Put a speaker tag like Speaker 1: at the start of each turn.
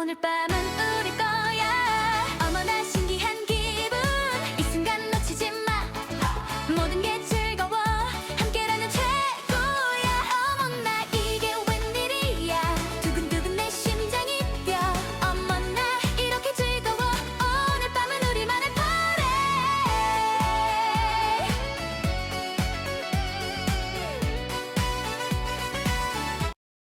Speaker 1: 오늘 밤은 우리 거야. 어머나 신기한 기분. 이 순간 놓치지 마. 모든 게 즐